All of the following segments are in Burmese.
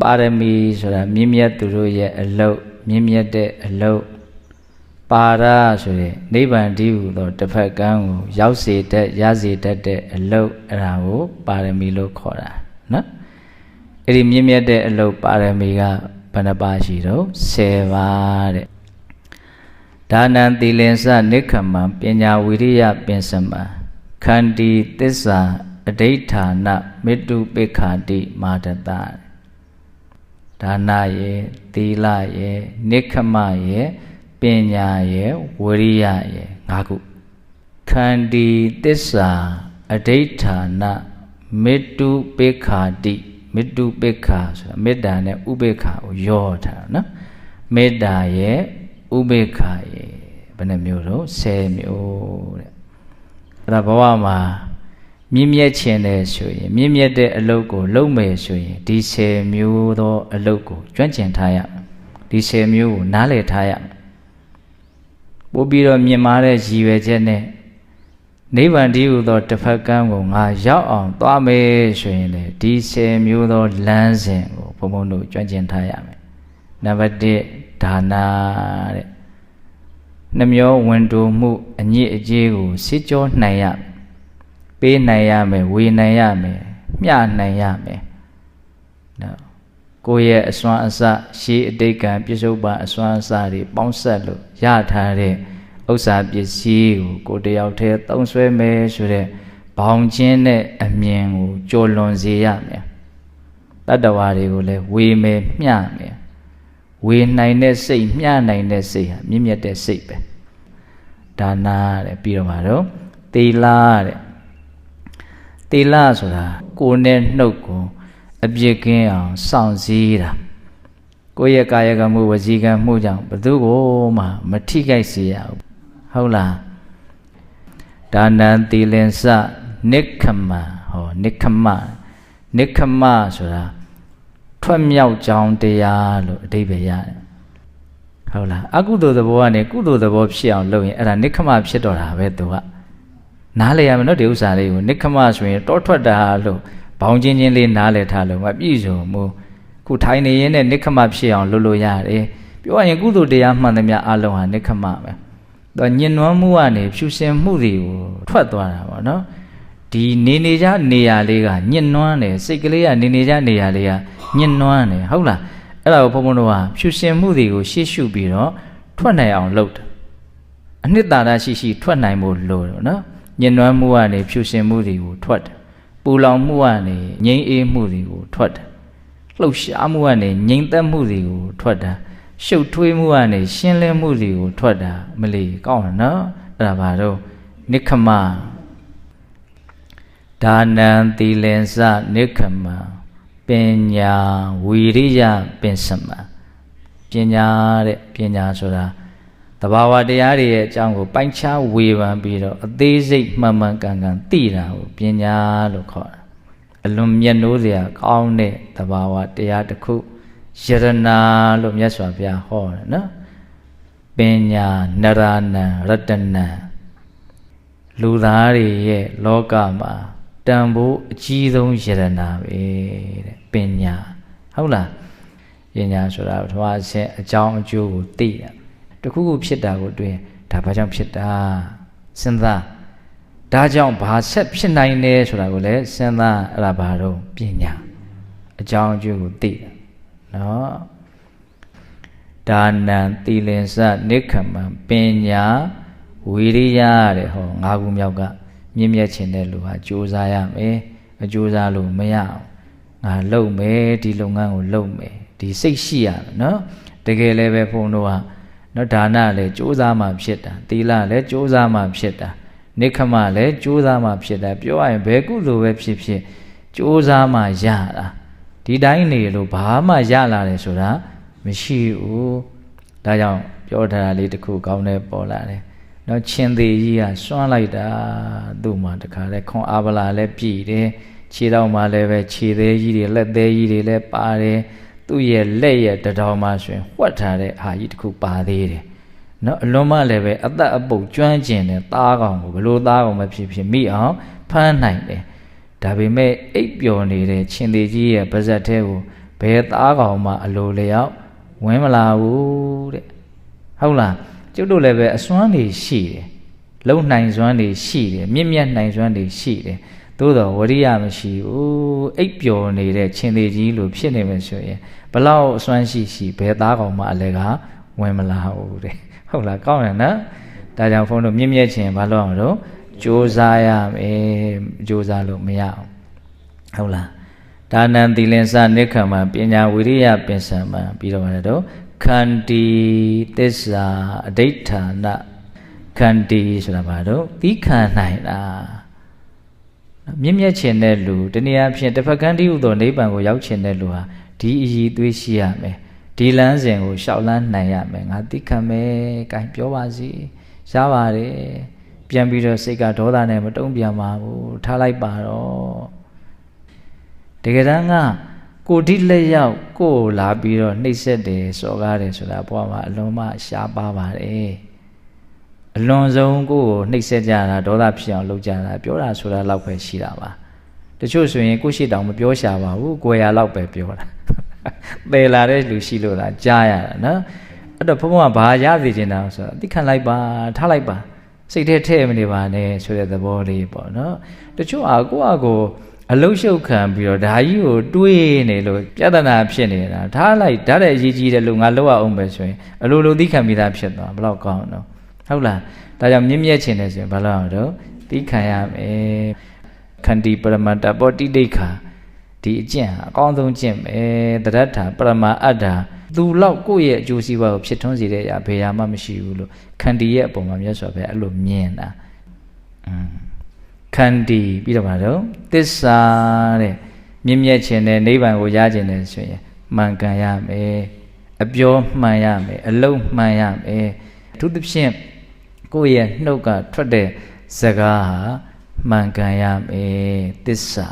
ပါရမီဆိုတာမြင့်မြတ်သူတို့ရဲ့အလုတ်မြင့်မြတ်တဲ့အလုတ်ပါရဆိုရင်နိဗ္ဗာန်တည်းဟူသောတစ်ဖက်ကန်းကိုရောက်စေတတ်ရစေတတ်တဲ့အလုတ်အဲ့ဒါကိုပါရမီလို့ခေါ်တာနော်အဲ့ဒီမြင့်မြတ်တဲ့အလုတ်ပါရမီကဘယ်နှပါရှိတော့10ပါတဲ့ဒါနံသီလင်္စနိခမံပညာဝိရိယပင်စမံခန္တီသစ္စာအဋိဋ္ဌာနမေတ္တုပိခာတိမာတတ ဒါနရဲ့သီလရဲ့နိခမရဲ့ပညာရဲ့ဝိရိယရဲ့ငါးခုခန္တီသစ္စာအဋိဋ္ဌာနမေတ္တုပိခာတိမေတ္တုပိခာဆိုတာမေတ္တာနဲ့ဥပိခာကိုရောထားတာနော်မေတ္တာရဲ့ဥပိခာရဲ့ဘယ်နှမျိုးတော့10မျိုးတဲ့အဲ့ဒါဘဝမှာ မြင့်မြတ်ခြင်းတဲ့ဆိုရင်မြင့်မြတ်တဲ့အလုပ်ကိုလုပ်မယ်ဆိုရင်ဒီ10မျိုးသောအလုပ်ကိုကျွမ်းကျင်ထားရမယ်ဒီ10မျိုးကိုနားလည်ထားရမယ်ပို့ပြီးတော့မြင်မာတဲ့ရည်ရွယ်ချက်နဲ့နိဗ္ဗာန်တည်းဟူသောတစ်ဖက်ကန်းကိုငါရောက်အောင်သွားမယ်ဆိုရင်လေဒီ10မျိုးသောလမ်းစဉ်ကိုဘုံဘုံတို့ကျွမ်းကျင်ထားရမယ်နံပါတ်1ဒါနာတဲ့နှမျောဝင်တိုမှုအညစ်အကြေးကိုစစ်ကြောနိုင်ရ ပေးနိုင်ရမယ်ဝေနိုင်ရမယ်မျှနိုင်ရမယ်နော်ကိုယ့်ရဲ့အစွမ်းအစရှေးအတိတ်ကံပြစ္ဆုတ်ပန်အစွမ်းအစတွေပေါင်းဆက်လို့ရထားတဲ့ဥစ္စာပစ္စည်းကိုကိုယ်တယောက်တည်းသုံးဆွဲမယ်ဆိုတဲ့ဘောင်ချင်းတဲ့အမြင်ကိုကြော်လွန်စေရမယ်တတ္တဝါတွေကိုလည်းဝေမယ်မျှမယ်ဝေနိုင်တဲ့စိတ်မျှနိုင်တဲ့စိတ်ဟာမြင့်မြတ်တဲ့စိတ်ပဲဒါနာတဲ့ပြီးတော့မှာတော့သီလတဲ့ သီလဆိုတာကိုယ်နဲ့နှုတ်ကိုအပြစ်ကင်းအောင်စောင့်စည်းတာကိုယ့်ရဲ့ကာယကမှုဝစီကံမှုကြောင့်ဘသူကိုမှမထိခိုက်စေရဘူးဟုတ်လားဒါနံသီလင်္စနိခမဟောနိခမနိခမဆိုတာထွက်မြောက်ကြောင်းတရားလို့အဓိပ္ပာယ်ရတယ်ဟုတ်လားအကုသိုလ်သဘောကနေကုသိုလ်သဘောဖြစ်အောင်လုပ်ရင်အဲ့ဒါနိခမဖြစ်တော့တာပဲသူက နားလေရမယ်နော်ဒီဥစ္စာလေးကိုနိခမဆိုရင်တောထွက်တာလို့ဘောင်းချင်းချင်းလေးနားလေထားလို့မပြည့်စုံဘူးခုထိုင်နေရင်နဲ့နိခမဖြစ်အောင်လုပ်လို့ရတယ်ပြောရရင်ကုသိုလ်တရားမှန်သမျှအလုံးဟာနိခမပဲတော့ညင်နွမ်းမှုကနေဖြူစင်မှုတွေကိုထွက်သွားတာပေါ့နော်ဒီနေနေကြနေရာလေးကညင်နွမ်းတယ်စိတ်ကလေးကနေနေကြနေရာလေးကညင်နွမ်းတယ်ဟုတ်လားအဲ့ဒါကိုဘုန်းဘုန်းတို့ကဖြူစင်မှုတွေကိုရှေ့ရှုပြီးတော့ထွက်နိုင်အောင်လုပ်တယ်အနှစ်သာရရှိရှိထွက်နိုင်ဖို့လိုတယ်နော် ညင်နွမ်းမှုကနေဖြူစင်မှုတွေကိုထွက်တယ်ပူလောင်မှုကနေငြိမ်းအေးမှုတွေကိုထွက်တယ်လှုပ်ရှားမှုကနေငြိမ်သက်မှုတွေကိုထွက်တာရှုပ်ထွေးမှုကနေရှင်းလင်းမှုတွေကိုထွက်တာမလီကောင်းတယ်နော်အဲ့ဒါဘာတော့နိခမဒါနံသီလင်္စနိခမပညာဝီရိယပင်စမပညာတဲ့ပညာဆိုတာ တဘာဝတရားတွေရဲ့အကြောင်းကိုပိုင်းခြားဝေဖန်ပြီးတော့အသေးစိတ်မှန်မှန်ကန်ကန်သိတာကိုပညာလို့ခေါ်တာအလွန်မြတ်နိုးစရာကောင်းတဲ့တဘာဝတရားတစ်ခုယရနာလို့မြတ်စွာဘုရားဟောတယ်နော်ပညာနရဏံရတနံလူသားတွေရဲ့လောကမှာတန်ဖိုးအကြီးဆုံးယရနာပဲတဲ့ပညာဟုတ်လားပညာဆိုတာပထမအဆင့်အကြောင်းအကျိုးကိုသိတာ တခုခုဖြစ်တာကိုတွေ့ရင်ဒါဘာကြောင့်ဖြစ်တာစဉ်းစားဒါကြောင့်ဘာဆက်ဖြစ်နိုင်လဲဆိုတာကိုလည်းစဉ်းစားအဲ့ဒါဘာတော့ပညာအကြောင်းအကျိုးကိုသိတာနော်ဒါနံသီလင်္စနိခမံပညာဝီရိယတဲ့ဟော၅ခုမြောက်ကမြင့်မြတ်ခြင်းတဲ့လူဟာကြိုးစားရမယ်မကြိုးစားလို့မရအောင်ငါလုပ်မယ်ဒီလုပ်ငန်းကိုလုပ်မယ်ဒီစိတ်ရှိရမယ်နော်တကယ်လည်းပဲဘုန်းတို့က နော်ဒါနလည်းကြိုးစားမှဖြစ်တာသီလလည်းကြိုးစားမှဖြစ်တာနိခမလည်းကြိုးစားမှဖြစ်တာပြောရရင်ဘယ်ကုသိုလ်ပဲဖြစ်ဖြစ်ကြိုးစားမှရတာဒီတိုင်းနေလို့ဘာမှရလာတယ်ဆိုတာမရှိဘူးဒါကြောင့်ပြောထားတာလေးတစ်ခုကောင်းတယ်ပေါ်လာတယ်နော်ချင်းသေးကြီးကစွန့်လိုက်တာသူ့မှာတခါလဲခွန်အာဗလာလည်းပြည်တယ်ခြေတော်မှာလည်းပဲခြေသေးကြီးတွေလက်သေးကြီးတွေလည်းပါတယ် သူ့ရဲ့လက်ရဲ့တတော်မှာဆိုရင်ဝှက်ထားတဲ့အာကြီးတစ်ခုပါသေးတယ်နော်အလွန်မှလည်းပဲအသက်အပုတ်ကျွမ်းကျင်တဲ့သားကောင်ကိုဘလို့သားကောင်မဖြစ်ဖြစ်မိအောင်ဖမ်းနိုင်တယ်ဒါပေမဲ့အိပ်ပျော်နေတဲ့ချင်းသေးကြီးရဲ့ပါဇက်ထဲကိုဘယ်သားကောင်မှအလိုလျောက်ဝင်မလာဘူးတဲ့ဟုတ်လားကျုပ်တို့လည်းပဲအစွမ်းတွေရှိတယ်လုံနိုင်စွမ်းတွေရှိတယ်မြင့်မြတ်နိုင်စွမ်းတွေရှိတယ် သို့တော့ဝရိယမရှိဘူးအိပ်ပျော်နေတဲ့ချင်းသေးကြီးလိုဖြစ်နေမယ်ဆိုရင်ဘလောက်အစွမ်းရှိရှိဘယ်သားကောင်မှအလဲကဝင်မလာဘူးတဲ့ဟုတ်လားကောင်းတယ်နော်ဒါကြောင့်ဘုန်းတို့မြင့်မြတ်ခြင်းဘာလို့အောင်တော့ကြိုးစားရမယ်ကြိုးစားလို့မရအောင်ဟုတ်လားဒါနံသီလင်္စနိခမ္မပညာဝိရိယပင်စံမပြီးတော့ပါတယ်တော့ခန္တီသစ္စာအဋိဋ္ဌာနခန္တီဆိုတာဘာတော့သီးခံနိုင်တာ မြင့်မြတ်ခြင်းတဲ့လူတနည်းအားဖြင့်တစ်ဖက်ကန်းတည်းဟူသောနိဗ္ဗာန်ကိုရောက်ခြင်းတဲ့လူဟာဒီအည်သွေးရှိရမယ်ဒီလမ်းစဉ်ကိုရှောက်လန်းနိုင်ရမယ်ငါသိခံမယ်။ကဲပြောပါစီ။ရပါတယ်။ပြန်ပြီးတော့စိတ်ကဒေါသနဲ့မတုံ့ပြန်ပါဘူး။ထားလိုက်ပါတော့။တကယ်တမ်းကကိုတိလက်ရောက်ကိုကိုလာပြီးတော့နှိပ်စက်တယ်စော်ကားတယ်ဆိုတာဘဝမှာအလွန်မှရှားပါပါတယ်။ အလွန်ဆုံးကိုကိုနှိပ်စက်ကြတာဒေါသဖြစ်အောင်လုပ်ကြတာပြောတာဆိုတာလောက်ပဲရှိတာပါ။တချို့ဆိုရင်ကိုရှိတောင်မပြောရှာပါဘူး။ကိုယ်ရလောက်ပဲပြောတာ။ပယ်လာတဲ့လူရှိလို့လားကြားရတာနော်အဲ့တော့ဘုန်းဘုန်းကဘာရသိချင်တာဆိုတော့အသိခံလိုက်ပါထားလိုက်ပါစိတ်ထဲထည့်မနေပါနဲ့ဆိုတဲ့သဘောလေးပေါ့နော်တချို့အာကိုယ့်အကိုအလုံးရှုပ်ခံပြီးတော့ဒါကြီးကိုတွေးနေလို့ပြဿနာဖြစ်နေတာထားလိုက်ဓာတ်တဲ့အရေးကြီးတဲ့လူငါလောက်အောင်ပဲဆိုရင်အလိုလိုသိခံပြီးသားဖြစ်သွားဘယ်တော့ကောင်းတော့ ဟုတ်လားဒါကြောင့်မြင့်မြတ်ခြင်းနေဆိုရင်ဘာလို့အောင်တော့သိခံရမယ်ခန္တီပရမတ္တပောတိဒိဋ္ဌာဒီအကျင့်ဟာအကောင်းဆုံးကျင့်ပဲတရထပရမအတ္တာသူလောက်ကိုယ့်ရဲ့အကျိုးစီးပွားကိုဖြစ်ထွန်းစေတဲ့အရာဘယ်ရာမှမရှိဘူးလို့ခန္တီရဲ့အပေါ်မှာမြတ်စွာဘုရားအဲ့လိုမြင်တာอืมခန္တီပြီးတော့ပါတော့သစ္စာတဲ့မြင့်မြတ်ခြင်းနဲ့နိဗ္ဗာန်ကိုရခြင်းနဲ့ဆိုရင်မှန်ကန်ရမယ်အပြောမှန်ရမယ်အလုံးမှန်ရမယ်အထူးသဖြင့် ကိုယ့်ရဲ့နှုတ်ကထွက်တဲ့စကားဟာမှန်ကန်ရမယ်သစ္စာ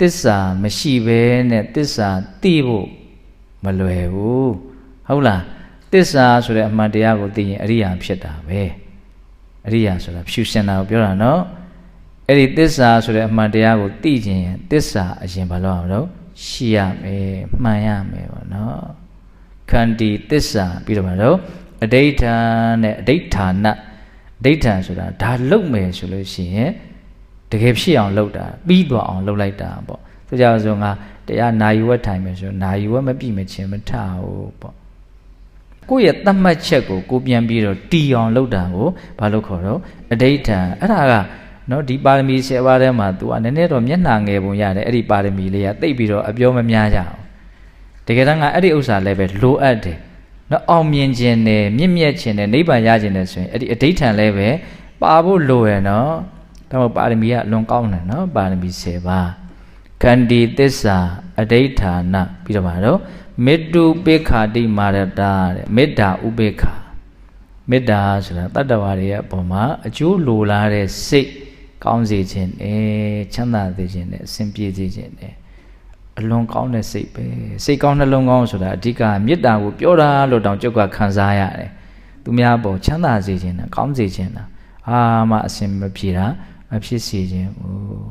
သစ္စာမရှိဘဲနဲ့သစ္စာသိဖို့မလွယ်ဘူးဟုတ်လားသစ္စာဆိုတဲ့အမှန်တရားကိုသိရင်အရိယာဖြစ်တာပဲအရိယာဆိုတာဖြူရှင်တာကိုပြောတာနော်အဲ့ဒီသစ္စာဆိုတဲ့အမှန်တရားကိုသိခြင်းရင်သစ္စာအရင်ဘာလို့အောင်လို့ရှိရမယ်မှန်ရမယ်ပေါ့နော်ခန္တီသစ္စာပြီးတော့ဘာလို့ အဋိဋ္ဌာနဲ့အဋိဋ္ဌာနအဋိဋ္ဌာဆိုတာဒါလုတ်မယ်ဆိုလို့ရှိရင်တကယ်ဖြစ်အောင်လုပ်တာပြီးသွားအောင်လုပ်လိုက်တာပေါ့ဆိုကြဆိုငါတရားနာယူဝက်ထိုင်မယ်ဆိုနာယူဝက်မပြည့်မချင်းမထဘူးပေါ့ကိုယ့်ရဲ့သတ်မှတ်ချက်ကိုကိုပြန်ပြီးတော့တီအောင်လုပ်တာကိုဘာလို့ခေါ်တော့အဋိဋ္ဌံအဲ့ဒါကနော်ဒီပါရမီ10ပါးထဲမှာ तू ကနည်းနည်းတော့မျက်နှာငယ်ပုံရတယ်အဲ့ဒီပါရမီလေးကတိတ်ပြီးတော့အပြောမများကြအောင်တကယ်တမ်းကအဲ့ဒီဥစ္စာလည်းပဲလိုအပ်တယ် နော်အောင်မြင်ခြင်းနဲ့မြင့်မြတ်ခြင်းနဲ့နိဗ္ဗာန်ရခြင်းနဲ့ဆိုရင်အဲ့ဒီအဋိဋ္ဌံလည်းပဲပါဖို့လိုရယ်နော်ဒါမှပါရမီကအလွန်ကောင်းတယ်နော်ပါရမီ10ပါးခန္တီသစ္စာအဋိဋ္ဌာနပြီးတော့ပါတော့မေတ္တုပေခာတိမာရတာတဲ့မေတ္တာဥပေခာမေတ္တာဆိုတာတတ္တဝါတွေရဲ့အပေါ်မှာအကျိုးလိုလားတဲ့စိတ်ကောင်းစေခြင်းနဲ့ချမ်းသာစေခြင်းနဲ့အစဉ်ပြေစေခြင်းနဲ့ အလွန်ကောင်းတဲ့စိတ်ပဲစိတ်ကောင်းနှလုံးကောင်းဆိုတာအဓိကမေတ္တာကိုပြောတာလို့တောင်ကြုတ်ကခံစားရတယ်သူများပေါ်ချမ်းသာစေခြင်းနဲ့ကောင်းစေခြင်းနဲ့အာမအစဉ်မပြေတာမဖြစ်စေခြင်းဘူး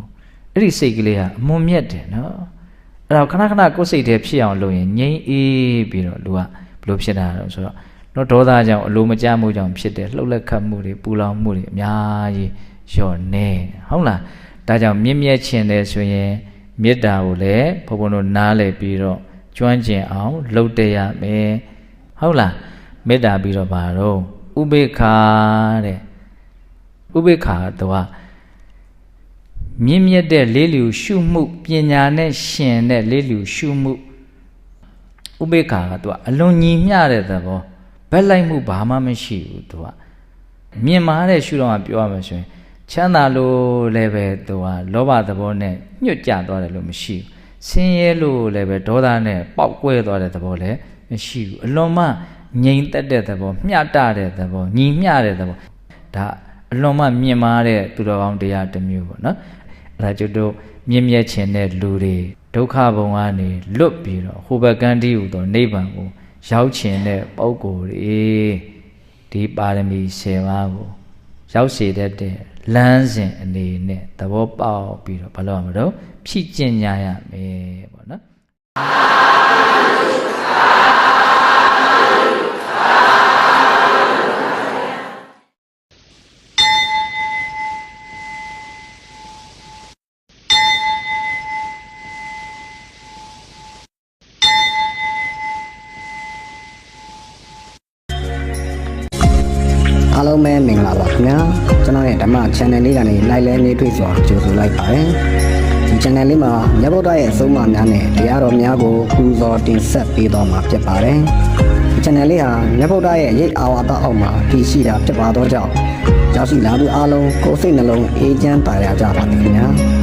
အဲ့ဒီစိတ်ကလေးဟာအမွန်မြတ်တယ်နော်အဲ့တော့ခဏခဏကိုယ်စိတ်ထဲဖြစ်အောင်လုပ်ရင်ငြိမ်းအေးပြီးတော့လူကဘလို့ဖြစ်တာတော့ဆိုတော့တော့ဒေါသကြောင့်အလိုမကျမှုကြောင့်ဖြစ်တယ်လှုပ်လက်ခတ်မှုတွေပူလောင်မှုတွေအများကြီးလျော့နေဟုတ်လားဒါကြောင့်မြင့်မြတ်ခြင်းတယ်ဆိုရင် မေတ္တာကိုလည်းဘုံဘုံတို့နားလည်ပြီးတော့ကျွမ်းကျင်အောင်လုပ်တရမယ်ဟုတ်လားမေတ္တာပြီးတော့ဘာတော့ဥပေက္ခတဲ့ဥပေက္ခတော့မြင့်မြတ်တဲ့လေးလျူရှုမှုပညာနဲ့ရှင်တဲ့လေးလျူရှုမှုဥပေက္ခကသူကအလွန်ညီမျှတဲ့သဘောဘက်လိုက်မှုဘာမှမရှိဘူးသူကမြင်မာတဲ့ရှုတော့ကပြောရမှာဆိုရင် ချမ်းသာလို့လည်းပဲသူကလောဘသဘောနဲ့ညှွတ်ကြသွားတယ်လို့မရှိဘူးဆင်းရဲလို့လည်းပဲဒေါသနဲ့ပေါက်ကွဲသွားတဲ့သဘောလည်းမရှိဘူးအလွန်မှငြိမ်သက်တဲ့သဘောမျှတတဲ့သဘောညီမျှတဲ့သဘောဒါအလွန်မှမြင်မာတဲ့သူတော်ကောင်းတရားတစ်မျိုးပေါ့နော်အဲ့ဒါကျွတ်တို့မြင့်မြတ်ခြင်းတဲ့လူတွေဒုက္ခဘုံကနေလွတ်ပြီးတော့ဟိုဘက်ကန်းတီးဟူသောနိဗ္ဗာန်ကိုရောက်ခြင်းတဲ့ပုဂ္ဂိုလ်တွေဒီပါရမီ10ပါးကိုရောက်စေတတ်တဲ့ လမ်းစဉ်အနေနဲ့သဘောပေါက်ပြီးတော့ဘာလို့ရမလို့ဖြည့်ကျင့်ကြရမယ်ပေါ့နော် လုံးပဲမင်္ဂလာပါခင်ဗျာကျွန်တော်ရဲ့ဓမ္မ channel လေးကနေလိုက်လဲနေတွေ့စွာကြိုဆိုလိုက်ပါတယ်ဒီ channel လေးမှာမြတ်ဗုဒ္ဓရဲ့အဆုံးအမများနဲ့တရားတော်များကိုပူဇော်တင်ဆက်ပေးတော်မှာဖြစ်ပါတယ်ဒီ channel လေးဟာမြတ်ဗုဒ္ဓရဲ့ရိတ်အာဝါဒအောက်မှာတည်ရှိတာဖြစ်ပါတော့ကြောင့်ရောက်ရှိလာသူအားလုံးကိုယ်စိတ်နှလုံးအေးချမ်းပါရကြပါစေခင်ဗျာ